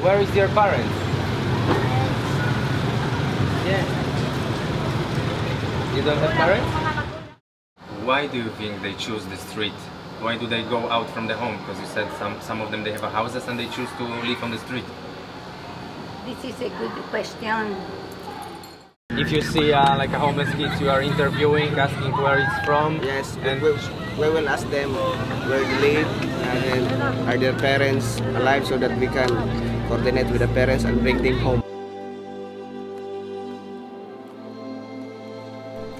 Where is your parents? Yeah. You don't have parents? Why do you think they choose the street? Why do they go out from the home? Because you said some, some of them they have a houses and they choose to live on the street. This is a good question. If you see uh, like a homeless kid you are interviewing, asking where it's from, Yes, and we, we will ask them where they live and then are their parents alive so that we can coordinate with the parents and bring them home.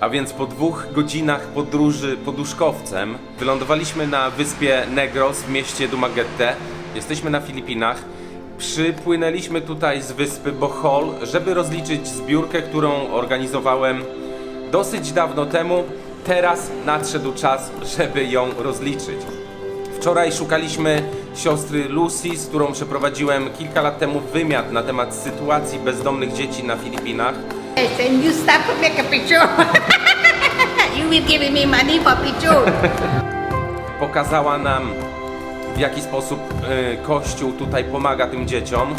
A więc po dwóch godzinach podróży poduszkowcem wylądowaliśmy na wyspie Negros w mieście Dumaguete. Jesteśmy na Filipinach. Przypłynęliśmy tutaj z wyspy Bohol, żeby rozliczyć zbiórkę, którą organizowałem dosyć dawno temu. Teraz nadszedł czas, żeby ją rozliczyć. Wczoraj szukaliśmy siostry Lucy, z którą przeprowadziłem kilka lat temu wywiad na temat sytuacji bezdomnych dzieci na Filipinach. Yes, and you stop to make a picture. you will give me money for picture. pokazała nam w jaki sposób y, Kościół tutaj pomaga tym dzieciom.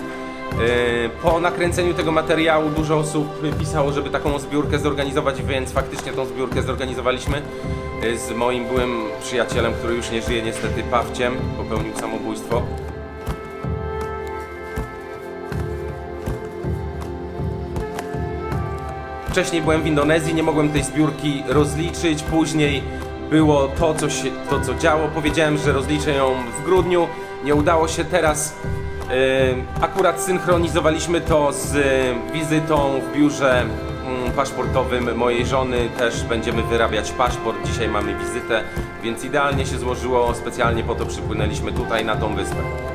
Y, Po nakręceniu tego materiału dużo osób pisało, żeby taką zbiórkę zorganizować, więc faktycznie tą zbiórkę zorganizowaliśmy z moim byłym przyjacielem, który już nie żyje niestety Pawciem, popełnił samobójstwo. Wcześniej byłem w Indonezji, nie mogłem tej zbiórki rozliczyć. Później było to, co, się, to, co działo. Powiedziałem, że rozliczę ją w grudniu. Nie udało się teraz. Yy, akurat synchronizowaliśmy to z y, wizytą w biurze mm, paszportowym mojej żony. Też będziemy wyrabiać paszport. Dzisiaj mamy wizytę, więc idealnie się złożyło. Specjalnie po to przypłynęliśmy tutaj na tą wyspę.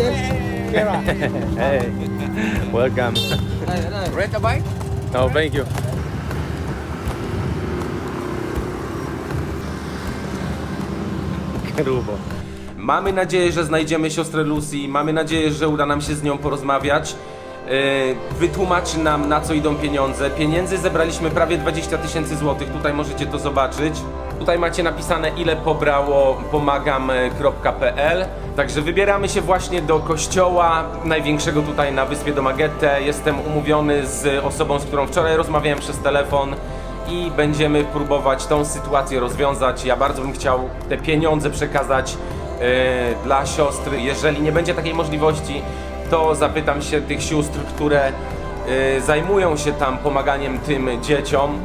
Hey, welcome. rent a bike? No, thank you. Grubo. Mamy nadzieję, że znajdziemy siostrę Lucy, mamy nadzieję, że uda nam się z nią porozmawiać. Yy, wytłumaczy nam na co idą pieniądze. Pieniędzy zebraliśmy prawie 20 tysięcy złotych, tutaj możecie to zobaczyć. Tutaj macie napisane ile pobrało pomagam.pl Także wybieramy się właśnie do kościoła największego tutaj na wyspie Domagette. Jestem umówiony z osobą, z którą wczoraj rozmawiałem przez telefon i będziemy próbować tą sytuację rozwiązać. Ja bardzo bym chciał te pieniądze przekazać e, dla siostr. Jeżeli nie będzie takiej możliwości, to zapytam się tych sióstr, które e, zajmują się tam pomaganiem tym dzieciom,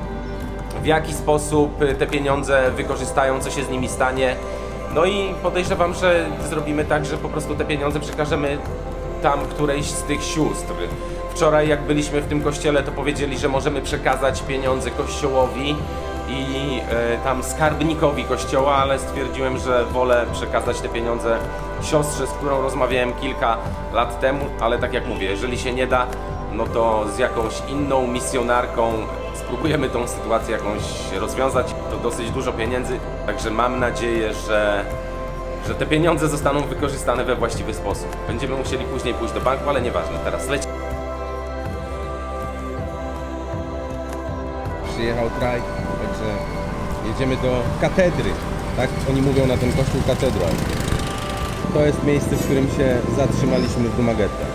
w jaki sposób e, te pieniądze wykorzystają, co się z nimi stanie. No i podejrzewam, że zrobimy tak, że po prostu te pieniądze przekażemy tam którejś z tych sióstr. Wczoraj jak byliśmy w tym kościele, to powiedzieli, że możemy przekazać pieniądze kościołowi i e, tam skarbnikowi kościoła, ale stwierdziłem, że wolę przekazać te pieniądze siostrze, z którą rozmawiałem kilka lat temu, ale tak jak mówię, jeżeli się nie da, no to z jakąś inną misjonarką spróbujemy tą sytuację jakąś rozwiązać. To dosyć dużo pieniędzy, także mam nadzieję, że że te pieniądze zostaną wykorzystane we właściwy sposób. Będziemy musieli później pójść do banku, ale nieważne, teraz leci. przyjechał trajk, także jedziemy do katedry, tak oni mówią na ten kościół katedra. To jest miejsce, w którym się zatrzymaliśmy w Dumaguete.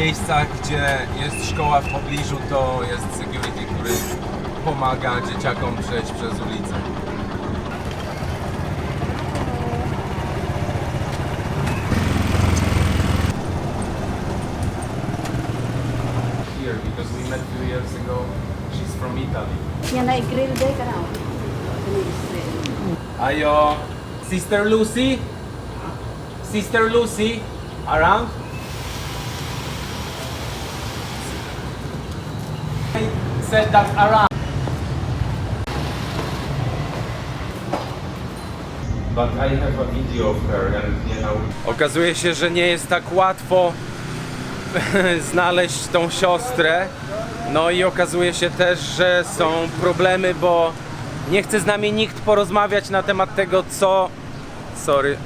Miejscach, gdzie jest szkoła w pobliżu, to jest security, który pomaga dzieciakom przejść przez ulicę. Here, because we met few years ago. She's from Italy. Yan ay grill background. Ayo, Sister Lucy? Sister Lucy? Around? said that around. But I have a video of her and you know. Okazuje się, że nie jest tak łatwo znaleźć tą siostrę. No i okazuje się też, że są problemy, bo nie chce z nami nikt porozmawiać na temat tego, co. Sorry.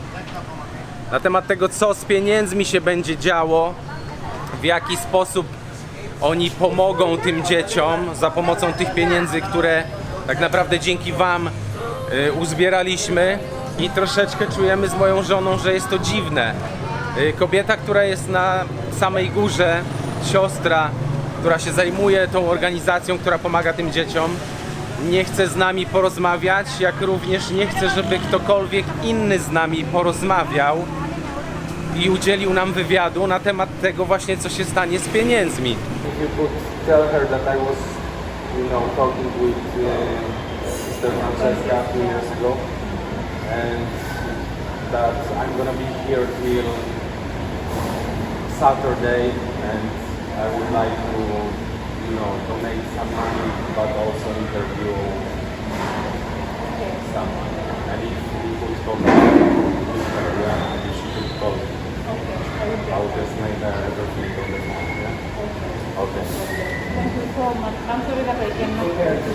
Na temat tego, co z pieniędzmi się będzie działo, w jaki sposób oni pomogą tym dzieciom za pomocą tych pieniędzy, które tak naprawdę dzięki Wam y, uzbieraliśmy. I troszeczkę czujemy z moją żoną, że jest to dziwne. Y, Kobieta, która jest na samej górze, siostra, która się zajmuje tą organizacją, która pomaga tym dzieciom, nie chce z nami porozmawiać, jak również nie chce, żeby ktokolwiek inny z nami porozmawiał i udzielił nam wywiadu na temat tego właśnie, co się stanie z pieniędzmi. uh, Saturday and I would like to you know donate some money but also interview someone and if we could talk her yeah she could I'll just make her everything on the phone yeah okay Thank you so much. I'm sorry that I cannot you.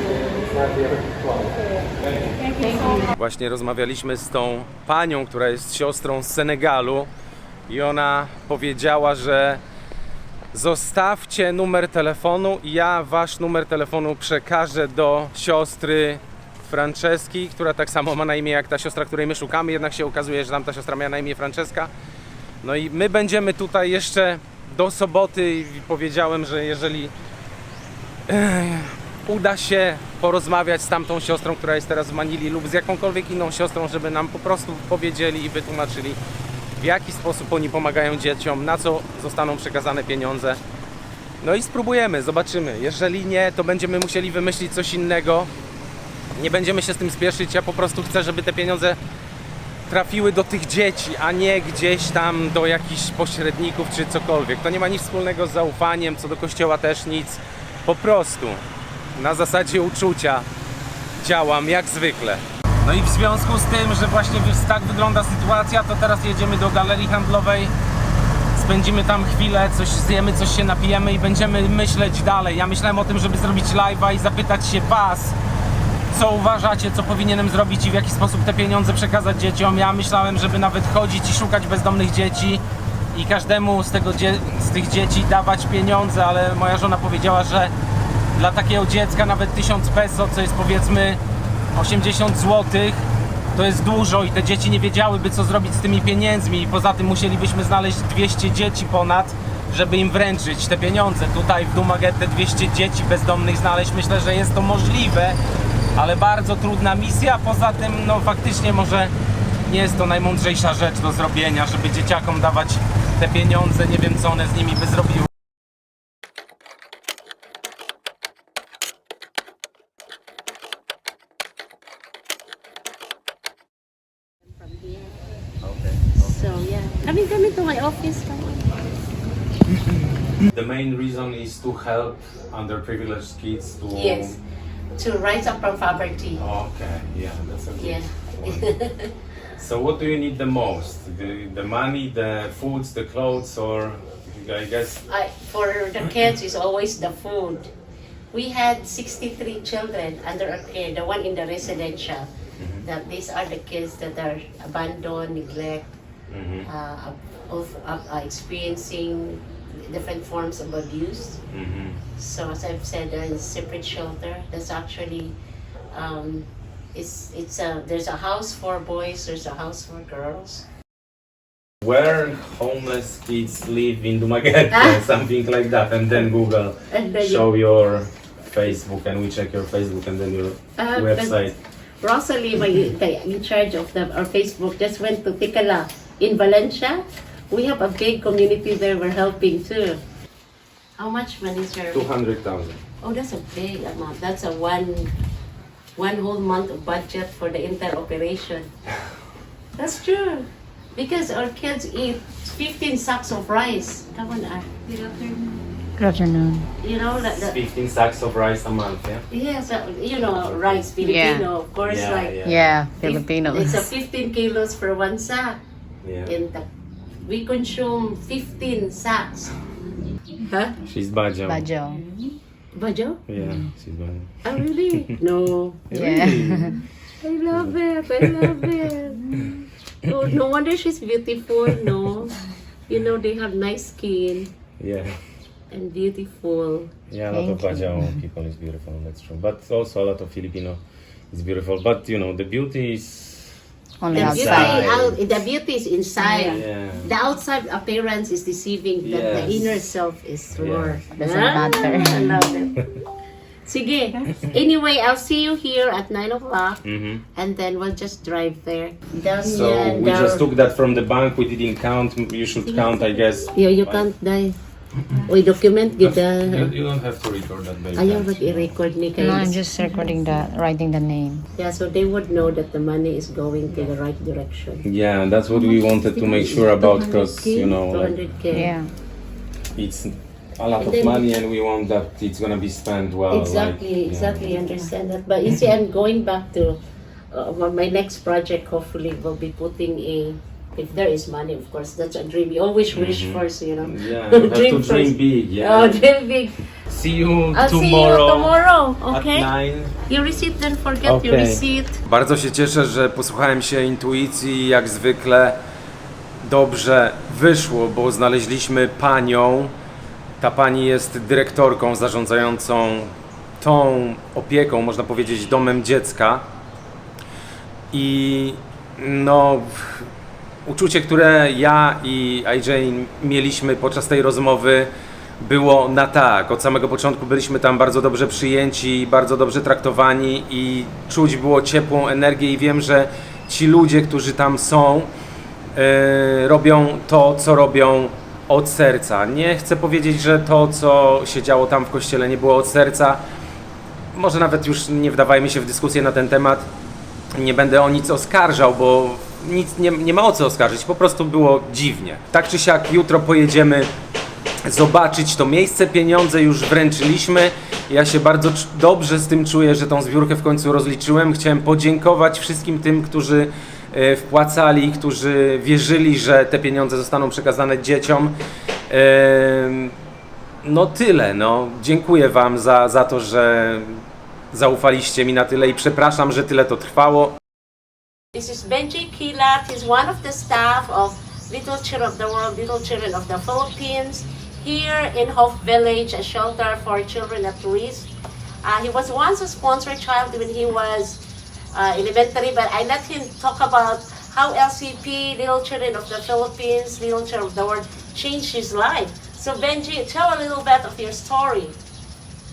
Właśnie rozmawialiśmy z tą panią, która jest siostrą z Senegalu i ona powiedziała, że zostawcie numer telefonu i ja wasz numer telefonu przekażę do siostry Franceski, która tak samo ma na imię jak ta siostra, której my szukamy, jednak się okazuje, że tamta siostra miała na imię Franceska. No i my będziemy tutaj jeszcze do soboty i powiedziałem, że jeżeli uda się porozmawiać z tamtą siostrą, która jest teraz w Manili lub z jakąkolwiek inną siostrą, żeby nam po prostu powiedzieli i wytłumaczyli w jaki sposób oni pomagają dzieciom, na co zostaną przekazane pieniądze. No i spróbujemy, zobaczymy. Jeżeli nie, to będziemy musieli wymyślić coś innego. Nie będziemy się z tym spieszyć. Ja po prostu chcę, żeby te pieniądze trafiły do tych dzieci, a nie gdzieś tam do jakichś pośredników czy cokolwiek. To nie ma nic wspólnego z zaufaniem, co do kościoła też nic. Po prostu na zasadzie uczucia działam jak zwykle. No i w związku z tym, że właśnie tak wygląda sytuacja, to teraz jedziemy do galerii handlowej. Spędzimy tam chwilę, coś zjemy, coś się napijemy i będziemy myśleć dalej. Ja myślałem o tym, żeby zrobić live'a i zapytać się Was, co uważacie, co powinienem zrobić i w jaki sposób te pieniądze przekazać dzieciom. Ja myślałem, żeby nawet chodzić i szukać bezdomnych dzieci i każdemu z, tego z tych dzieci dawać pieniądze, ale moja żona powiedziała, że dla takiego dziecka nawet 1000 peso, co jest powiedzmy 80 zł, to jest dużo i te dzieci nie wiedziałyby co zrobić z tymi pieniędzmi i poza tym musielibyśmy znaleźć 200 dzieci ponad, żeby im wręczyć te pieniądze. Tutaj w Dumaget te 200 dzieci bezdomnych znaleźć, myślę, że jest to możliwe, ale bardzo trudna misja. Poza tym, no faktycznie może nie jest to najmądrzejsza rzecz do zrobienia, żeby dzieciakom dawać te pieniądze. Nie wiem, co one z nimi by zrobiły. So yeah. Come in, come into my office. The main reason is to help underprivileged kids to. Yes. To rise up from poverty. Okay, yeah, that's a good Yeah. So, what do you need the most? The, the money, the foods, the clothes, or I guess. I, for the kids is always the food. We had 63 children under our care, the one in the residential. That these are the kids that are abandoned, neglect, Mhm, uh, of, of, uh, experiencing different forms of abuse. mhm. So as I've said, uh, it's separate shelter. That's actually, um, it's it's a there's a house for boys, there's a house for girls. Where homeless kids live in Dumaguete, Ah. something like that, and then Google And then show your Facebook, and we check your Facebook and then your Uh, website. Rosalie, my the, in charge of the, our Facebook, just went to Tikala in Valencia. We have a big community there. We're helping too. How much money, sir? Two hundred thousand. Oh, that's a big amount. That's a one one whole month of budget for the entire operation. That's true. Because our kids eat 15 sacks of rice. Come on, Ar. Good afternoon. Good afternoon. You know, that, that 15 sacks of rice a month, yeah? yes, uh, you know, rice, Filipino, of course, Yeah, like, yeah. Yeah, fif- Filipinos. It's a 15 kilos for one sack. Yeah. And the, we consume 15 sacks. Huh? She's Bajo. Bajo. Bajo? Yeah, she's Bajo. Oh, really? no. Yeah. I love it. I love it. Oh, no wonder she's beautiful, no? You know, they have nice skin Yeah. and beautiful. Yeah, a lot of Thank you. Bajo people is beautiful, that's true. But also a lot of Filipino is beautiful. But you know, the beauty is. Only The beauty, outside. out, the beauty is inside. Yeah. The outside appearance is deceiving, but the inner self is pure. Doesn't Ah, matter. I love it. Sige. Anyway, I'll see you here at 9 o'clock hmm and then we'll just drive there. So we just took that from the bank. We didn't count. You should count, I guess. Yeah, you can't die. Uy, document You, gida. you don't have to record that, baby. Ayaw mag i-record ni No, I'm kayo. just recording the, writing the name. Yeah, so they would know that the money is going to the right direction. Yeah, that's what we wanted to make sure about because you know like, 200k. Yeah. it's a lot And of then- money and we want that it's gonna be spent well. Exactly, like, yeah. exactly. Understand that. But you see, I'm going back to uh, my- my next project. Hopefully, will be putting a. If there is money, of course, that's a dream. You always wish first, you know. Yeah, you have to dream first. big. Yeah. Oh, dream big. See you I'll tomorrow. see you tomorrow. Okay. At nine. Your receipt, then forget your Okay. receipt. Bardzo się cieszę, że posłuchałem się intuicji, jak zwykle dobrze wyszło, bo znaleźliśmy panią. Ta pani jest dyrektorką zarządzającą tą opieką, można powiedzieć, domem dziecka. I no, uczucie, które ja i IJ mieliśmy podczas tej rozmowy, było na tak. Od samego początku byliśmy tam bardzo dobrze przyjęci, bardzo dobrze traktowani i czuć było ciepłą energię i wiem, że ci ludzie, którzy tam są, e, robią to, co robią od serca. Nie chcę powiedzieć, że to, co się działo tam w kościele, nie było od serca. Może nawet już nie wdawajmy się w dyskusję na ten temat. Nie będę o nic oskarżał, bo nic nie, nie ma o co oskarżyć. Po prostu było dziwnie. Tak czy siak, jutro pojedziemy zobaczyć to miejsce. Pieniądze już wręczyliśmy. Ja się bardzo dobrze z tym czuję, że tą zbiórkę w końcu rozliczyłem. Chciałem podziękować wszystkim tym, którzy e, wpłacali, którzy wierzyli, że te pieniądze zostaną przekazane dzieciom. No tyle, no. Dziękuję Wam za, za to, że zaufaliście mi na tyle i przepraszam, że tyle to trwało. This is Benji Kilat. He's one of the staff of Little Children of the World, Little Children of the Philippines, here in Hope Village, a shelter for children at risk. Uh, he was once a sponsored child when he was uh, elementary, but I let him talk about how LCP, Little Children of the Philippines, Little Children of the World, changed his life. So Benji, tell a little bit of your story.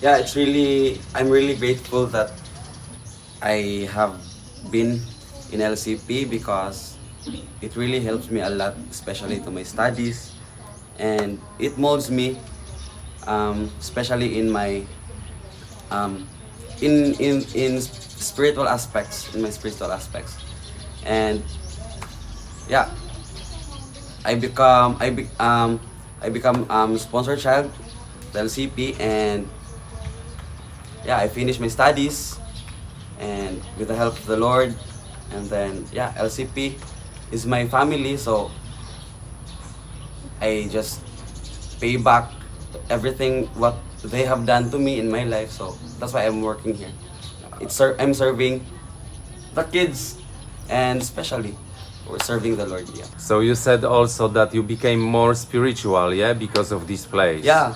yeah, it's really I'm really grateful that I have been in LCP because it really helps me a lot, especially to my studies, and it molds me, um, especially in my um, in in in spiritual aspects, in my spiritual aspects, and yeah, I become I be, um I become um sponsored child, LCP, and yeah, I finished my studies, and with the help of the Lord, and then yeah, LCP is my family, so I just pay back everything what they have done to me in my life. So that's why I'm working here. It's I'm serving the kids, and especially we're serving the Lord. Yeah. So you said also that you became more spiritual, yeah, because of this place. Yeah.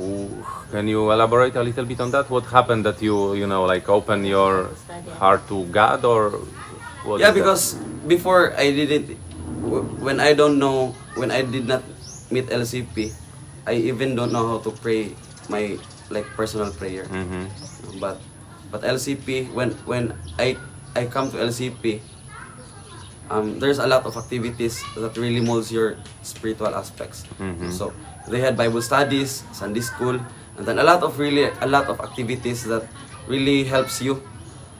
Ooh, Can you elaborate a little bit on that? What happened that you, you know, like open your heart to God or what? yeah is that? because before i didn't w- when i don't know when i did not meet lcp i even don't know how to pray my like personal prayer Mhm. but but lcp when when i i come to lcp um, there's a lot of activities that really molds your spiritual aspects Mhm. so they had bible studies sunday school and then a lot of really a lot of activities that really helps you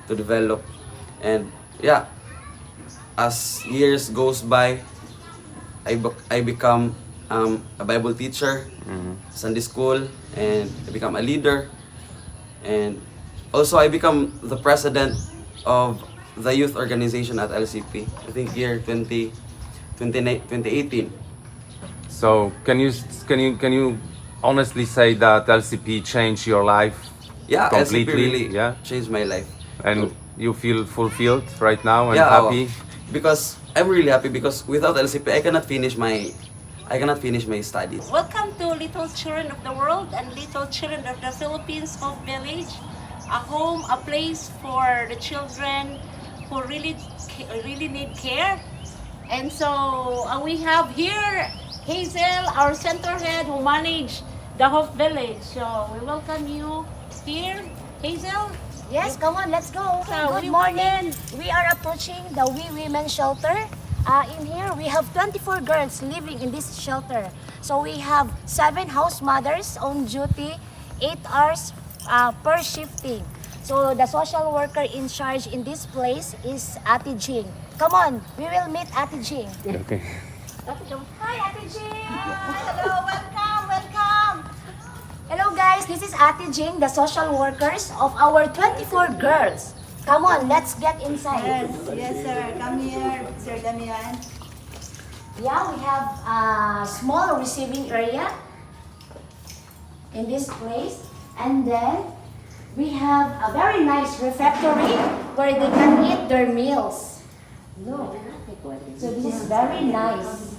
to develop and yeah as years goes by i i become um, a Bible teacher, Sunday school, and I become a leader. And also, I become the president of the youth organization at LCP. I think year 20, 20, 2018. So can you can you can you honestly say that LCP changed your life Yeah, completely? LCP really yeah, changed my life. and you feel fulfilled right now and yeah, happy. Because I'm really happy because without LCP, I cannot finish my, I cannot finish my studies. Welcome to Little Children of the World and Little Children of the Philippines Hope Village, a home, a place for the children who really, really need care. And so uh, we have here Hazel, our center head who manage the Hope Village. So we welcome you here, Hazel. Yes, come on, let's go. So, Good we morning. We are approaching the We Women Shelter. Uh, in here, we have 24 girls living in this shelter. So we have seven house mothers on duty, eight hours uh, per shifting. So the social worker in charge in this place is Ate Jing. Come on, we will meet Ate Jing. Okay. Hi, Ate Jing! Hello, welcome, welcome! Hello guys, this is Ate Jing, the social workers of our 24 girls. Come on, let's get inside. Yes, yes sir. Come here, Sir Damian. Yeah, we have a small receiving area in this place. And then we have a very nice refectory where they can eat their meals. Look. So this is very nice.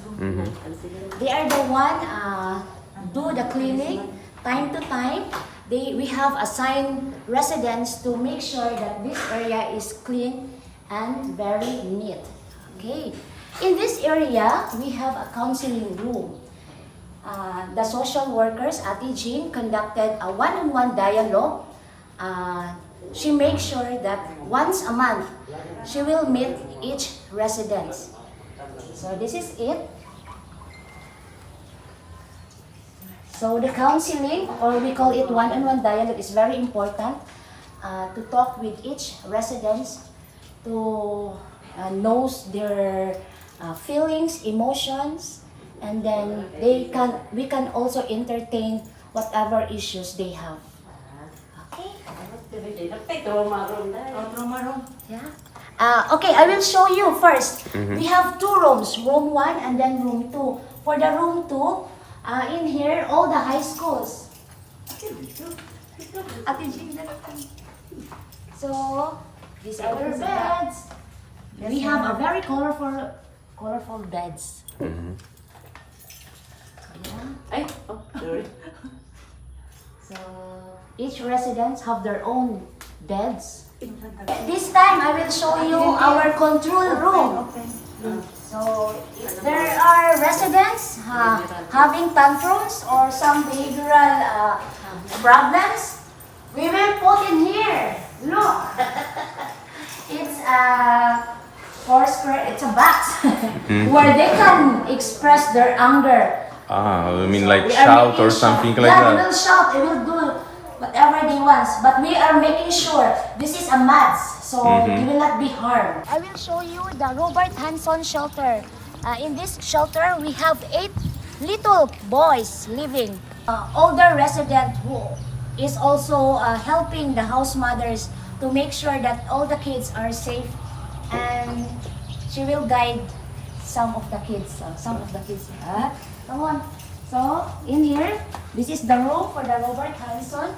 They are the one uh, do the cleaning time to time. They we have assigned residents to make sure that this area is clean and very neat. Okay. In this area, we have a counseling room. Uh, the social workers, Ate Jean, conducted a one-on-one dialogue. Uh, she makes sure that once a month, she will meet each resident. So this is it. So the counseling, or we call it one-on-one dialogue, is very important uh, to talk with each resident to uh, knows their uh, feelings, emotions, and then they can we can also entertain whatever issues they have. Okay. Yeah. Uh, okay, I will show you first. We have two rooms, room one and then room two. For the room two, uh, in here, all the high schools. Ate Jean, let us- So, these are our beds. We have a very colorful, colorful beds. Yeah. Ay, oh, sorry. So, each residence have their own beds. This time, I will show you our control room. So, if there are residents uh, having tantrums or some behavioral uh, problems, we will put in here. Look, it's a four square. It's a box where they can express their anger. Ah, I mean like We are shout making or something like yeah, they that. will shout, they will do whatever they want. But we are making sure this is a mads, so Mm-hmm. they will not be harmed. I will show you the Robert Hanson shelter. Uh, in this shelter, we have eight little boys living. Uh, older resident who is also uh, helping the house mothers to make sure that all the kids are safe and she will guide some of the kids. Uh, some of the kids. Uh, come on. So, in here, this is the room for the Robert Hanson.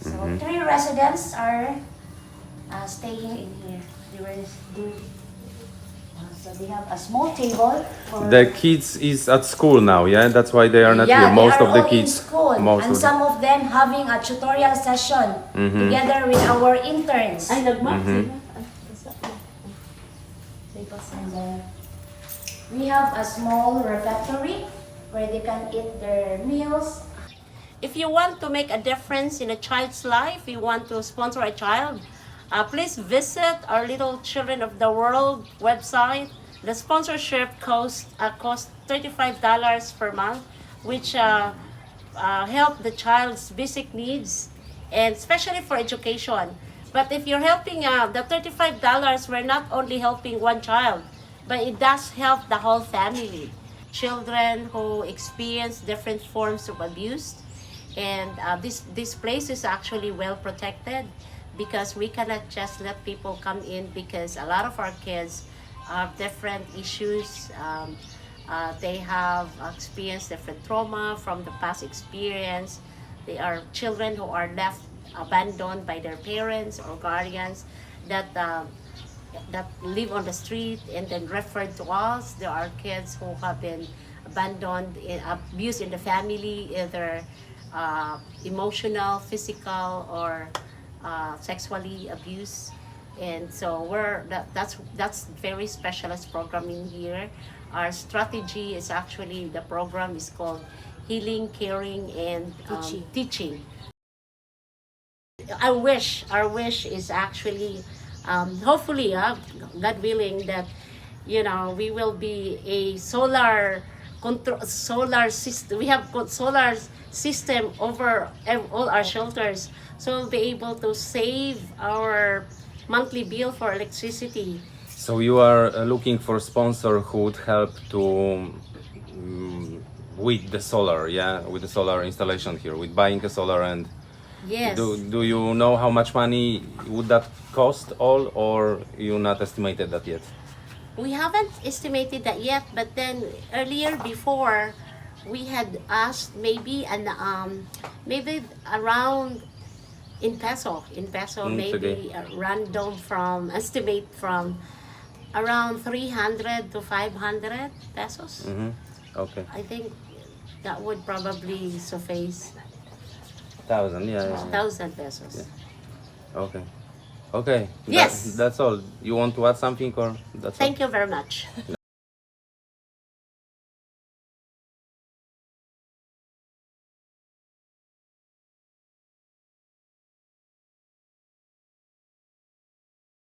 So, three residents are uh, staying in here. They were doing. Uh, so, they have a small table for. The kids is at school now, yeah. That's why they are not yeah, here. Most they are of the all kids, in school, most and of some of them having a tutorial session Mm-hmm. together with our interns. Ay, nagmap Mm-hmm. sila. And then we have a small refectory where they can eat their meals. If you want to make a difference in a child's life, you want to sponsor a child, uh, please visit our Little Children of the World website. The sponsorship costs uh, cost $35 per month, which uh, uh, help the child's basic needs and especially for education. But if you're helping uh, the $35, we're not only helping one child, but it does help the whole family. Children who experience different forms of abuse. And uh, this, this place is actually well protected because we cannot just let people come in because a lot of our kids have different issues. Um, uh, they have experienced different trauma from the past experience. They are children who are left abandoned by their parents or guardians that uh, that live on the street and then referred to us. There are kids who have been abandoned, abused in the family, either uh, emotional, physical, or uh, sexually abused. And so we're that, that's that's very specialized programming here. Our strategy is actually the program is called healing, caring, and um, teaching. I wish our wish is actually um, hopefully uh, God willing that you know we will be a solar control solar system we have got solar system over all our shelters. So we'll be able to save our monthly bill for electricity. So you are uh, looking for sponsor who would help to mm, with the solar, yeah, with the solar installation here, with buying a solar and yes do, do you know how much money would that cost all or you not estimated that yet? We haven't estimated that yet, but then earlier before, we had asked maybe an um maybe around in peso in peso Mm, maybe a random from estimate from around 300 to 500 pesos. Mm-hmm. Okay. I think that would probably suffice Thousand, yeah. yeah, yeah. thousand pesos. Okay. Okay. Yes. That, that's all. You want to add something or that's all? Thank you very much.